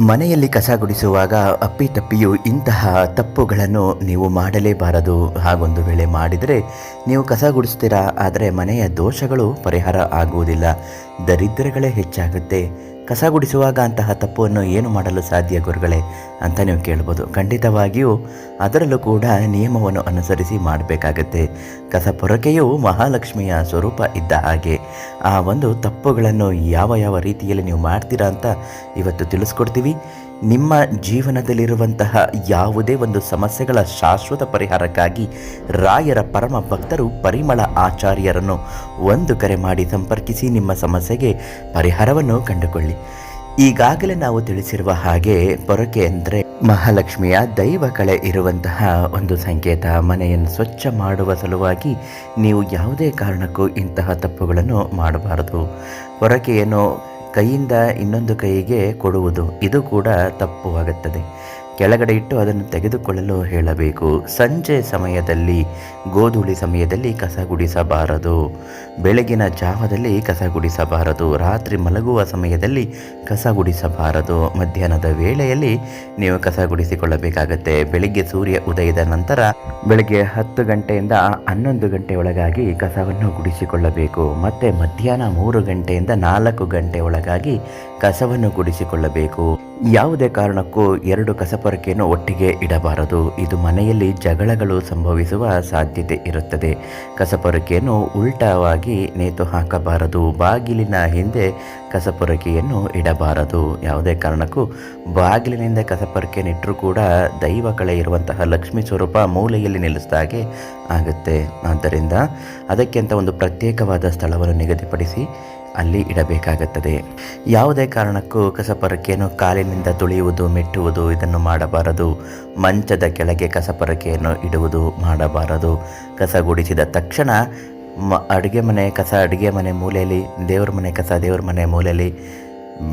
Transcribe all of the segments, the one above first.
ಮನೆಯಲ್ಲಿ ಕಸ ಗುಡಿಸುವಾಗ ಅಪ್ಪಿತಪ್ಪಿಯೂ ಇಂತಹ ತಪ್ಪುಗಳನ್ನು ನೀವು ಮಾಡಲೇಬಾರದು. ಹಾಗೊಂದು ವೇಳೆ ಮಾಡಿದರೆ ನೀವು ಕಸ ಗುಡಿಸ್ತೀರಾ? ಆದರೆ ಮನೆಯ ದೋಷಗಳು ಪರಿಹಾರ ಆಗುವುದಿಲ್ಲ. ದರಿದ್ರಗಳೇ ಹೆಚ್ಚಾಗುತ್ತೆ. ಕಸ ಗುಡಿಸುವಾಗ ಅಂತಹ ತಪ್ಪನ್ನು ಏನು ಮಾಡಲು ಸಾಧ್ಯ ಗುರುಗಳೇ ಅಂತ ನೀವು ಕೇಳ್ಬೋದು. ಖಂಡಿತವಾಗಿಯೂ ಅದರಲ್ಲೂ ಕೂಡ ನಿಯಮವನ್ನು ಅನುಸರಿಸಿ ಮಾಡಬೇಕಾಗತ್ತೆ. ಕಸ ಪೊರಕೆಯು ಮಹಾಲಕ್ಷ್ಮಿಯ ಸ್ವರೂಪ ಇದ್ದ ಹಾಗೆ ಆ ಒಂದು ತಪ್ಪುಗಳನ್ನು ಯಾವ ಯಾವ ರೀತಿಯಲ್ಲಿ ನೀವು ಮಾಡ್ತೀರಾ ಅಂತ ಇವತ್ತು ತಿಳಿಸ್ಕೊಡ್ತೀವಿ. ನಿಮ್ಮ ಜೀವನದಲ್ಲಿರುವಂತಹ ಯಾವುದೇ ಒಂದು ಸಮಸ್ಯೆಗಳ ಶಾಶ್ವತ ಪರಿಹಾರಕ್ಕಾಗಿ ರಾಯರ ಪರಮ ಭಕ್ತರು ಪರಿಮಳ ಆಚಾರ್ಯರನ್ನು ಒಂದು ಕರೆ ಮಾಡಿ ಸಂಪರ್ಕಿಸಿ ನಿಮ್ಮ ಸಮಸ್ಯೆಗೆ ಪರಿಹಾರವನ್ನು ಕಂಡುಕೊಳ್ಳಿ. ಈಗಾಗಲೇ ನಾವು ತಿಳಿಸಿರುವ ಹಾಗೆ ಪೊರಕೆ ಅಂದರೆ ಮಹಾಲಕ್ಷ್ಮಿಯ ದೈವ ಕಳೆ ಇರುವಂತಹ ಒಂದು ಸಂಕೇತ. ಮನೆಯನ್ನು ಸ್ವಚ್ಛ ಮಾಡುವ ಸಲುವಾಗಿ ನೀವು ಯಾವುದೇ ಕಾರಣಕ್ಕೂ ಇಂತಹ ತಪ್ಪುಗಳನ್ನು ಮಾಡಬಾರದು. ಪೊರಕೆಯನ್ನು ಕೈಯಿಂದ ಇನ್ನೊಂದು ಕೈಗೆ ಕೊಡುವುದು. ಇದು ಕೂಡ ತಪ್ಪು ಆಗುತ್ತದೆ. ಕೆಳಗಡೆ ಇಟ್ಟು ಅದನ್ನು ತೆಗೆದುಕೊಳ್ಳಲು ಹೇಳಬೇಕು. ಸಂಜೆ ಸಮಯದಲ್ಲಿ, ಗೋಧೂಳಿ ಸಮಯದಲ್ಲಿ ಕಸ ಗುಡಿಸಬಾರದು. ಬೆಳಗಿನ ಜಾವದಲ್ಲಿ ಕಸ ಗುಡಿಸಬಾರದು. ರಾತ್ರಿ ಮಲಗುವ ಸಮಯದಲ್ಲಿ ಕಸ ಗುಡಿಸಬಾರದು. ಮಧ್ಯಾಹ್ನದ ವೇಳೆಯಲ್ಲಿ ನೀವು ಕಸ ಗುಡಿಸಿಕೊಳ್ಳಬೇಕಾಗತ್ತೆ. ಬೆಳಿಗ್ಗೆ ಸೂರ್ಯ ಉದಯದ ನಂತರ ಬೆಳಗ್ಗೆ ಹತ್ತು ಗಂಟೆಯಿಂದ ಹನ್ನೊಂದು ಗಂಟೆ ಒಳಗಾಗಿ ಕಸವನ್ನು ಗುಡಿಸಿಕೊಳ್ಳಬೇಕು. ಮತ್ತೆ ಮಧ್ಯಾಹ್ನ ಮೂರು ಗಂಟೆಯಿಂದ ನಾಲ್ಕು ಗಂಟೆ ಒಳಗಾಗಿ ಕಸವನ್ನು ಗುಡಿಸಿಕೊಳ್ಳಬೇಕು. ಯಾವುದೇ ಕಾರಣಕ್ಕೂ ಎರಡು ಕಸಪೊರಕೆಯನ್ನು ಒಟ್ಟಿಗೆ ಇಡಬಾರದು. ಇದು ಮನೆಯಲ್ಲಿ ಜಗಳಗಳು ಸಂಭವಿಸುವ ಸಾಧ್ಯತೆ ಇರುತ್ತದೆ. ಕಸಪೊರಕೆಯನ್ನು ಉಲ್ಟವಾಗಿ ನೇತು ಹಾಕಬಾರದು. ಬಾಗಿಲಿನ ಹಿಂದೆ ಕಸಪೊರಕೆಯನ್ನು ಇಡಬಾರದು. ಯಾವುದೇ ಕಾರಣಕ್ಕೂ ಬಾಗಿಲಿನಿಂದ ಕಸಪೊರಕೆಯನ್ನು ಇಟ್ಟರೂ ಕೂಡ ದೈವ ಕಳೆ ಇರುವಂತಹ ಲಕ್ಷ್ಮೀ ಸ್ವರೂಪ ಮೂಲೆಯಲ್ಲಿ ನಿಲ್ಲಿಸಿದ ಹಾಗೆ ಆಗುತ್ತೆ. ಆದ್ದರಿಂದ ಅದಕ್ಕಿಂತ ಒಂದು ಪ್ರತ್ಯೇಕವಾದ ಸ್ಥಳವನ್ನು ನಿಗದಿಪಡಿಸಿ ಅಲ್ಲಿ ಇಡಬೇಕಾಗುತ್ತದೆ. ಯಾವುದೇ ಕಾರಣಕ್ಕೂ ಕಸಪರಕೆಯನ್ನು ಕಾಲಿನಿಂದ ತುಳಿಯುವುದು, ಮೆಟ್ಟುವುದು ಇದನ್ನು ಮಾಡಬಾರದು. ಮಂಚದ ಕೆಳಗೆ ಕಸಪರಕೆಯನ್ನು ಇಡುವುದು ಮಾಡಬಾರದು. ಕಸ ಗುಡಿಸಿದ ತಕ್ಷಣ ಮ, ಅಡುಗೆ ಮನೆ, ಕಸ ಅಡುಗೆ ಮನೆ ಮೂಲೆಯಲ್ಲಿ, ದೇವ್ರ ಮನೆ, ಕಸ ದೇವ್ರ ಮನೆ ಮೂಲೆಯಲ್ಲಿ,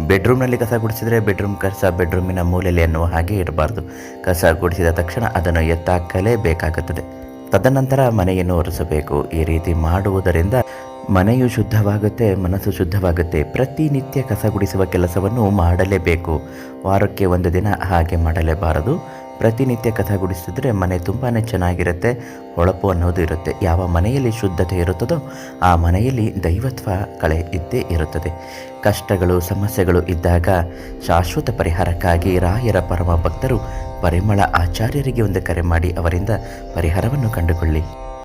ಬೆಡ್ರೂಮ್ನಲ್ಲಿ ಕಸ ಗುಡಿಸಿದರೆ ಬೆಡ್ರೂಮ್, ಕಸ ಬೆಡ್ರೂಮಿನ ಮೂಲೆಯಲ್ಲಿ ಅನ್ನುವ ಹಾಗೆ ಇರಬಾರ್ದು. ಕಸ ಗುಡಿಸಿದ ತಕ್ಷಣ ಅದನ್ನು ಎತ್ತಾಕಲೇಬೇಕಾಗುತ್ತದೆ. ತದನಂತರ ಮನೆಯನ್ನು ಒರೆಸಬೇಕು. ಈ ರೀತಿ ಮಾಡುವುದರಿಂದ ಮನೆಯು ಶುದ್ಧವಾಗುತ್ತೆ, ಮನಸ್ಸು ಶುದ್ಧವಾಗುತ್ತೆ. ಪ್ರತಿನಿತ್ಯ ಕಸ ಗುಡಿಸುವ ಕೆಲಸವನ್ನು ಮಾಡಲೇಬೇಕು. ವಾರಕ್ಕೆ ಒಂದು ದಿನ ಹಾಗೆ ಮಾಡಲೇಬಾರದು. ಪ್ರತಿನಿತ್ಯ ಕಸ ಗುಡಿಸಿದ್ರೆ ಮನೆ ತುಂಬಾ ಚೆನ್ನಾಗಿರುತ್ತೆ, ಹೊಳಪು ಅನ್ನೋದು ಇರುತ್ತೆ. ಯಾವ ಮನೆಯಲ್ಲಿ ಶುದ್ಧತೆ ಇರುತ್ತದೋ ಆ ಮನೆಯಲ್ಲಿ ದೈವತ್ವ ಕಳೆ ಇದ್ದೇ ಇರುತ್ತದೆ. ಕಷ್ಟಗಳು, ಸಮಸ್ಯೆಗಳು ಇದ್ದಾಗ ಶಾಶ್ವತ ಪರಿಹಾರಕ್ಕಾಗಿ ರಾಯರ ಪರಮ ಭಕ್ತರು ಪರಿಮಳ ಆಚಾರ್ಯರಿಗೆ ಒಂದು ಕರೆ ಮಾಡಿ ಅವರಿಂದ ಪರಿಹಾರವನ್ನು ಕಂಡುಕೊಳ್ಳಿ.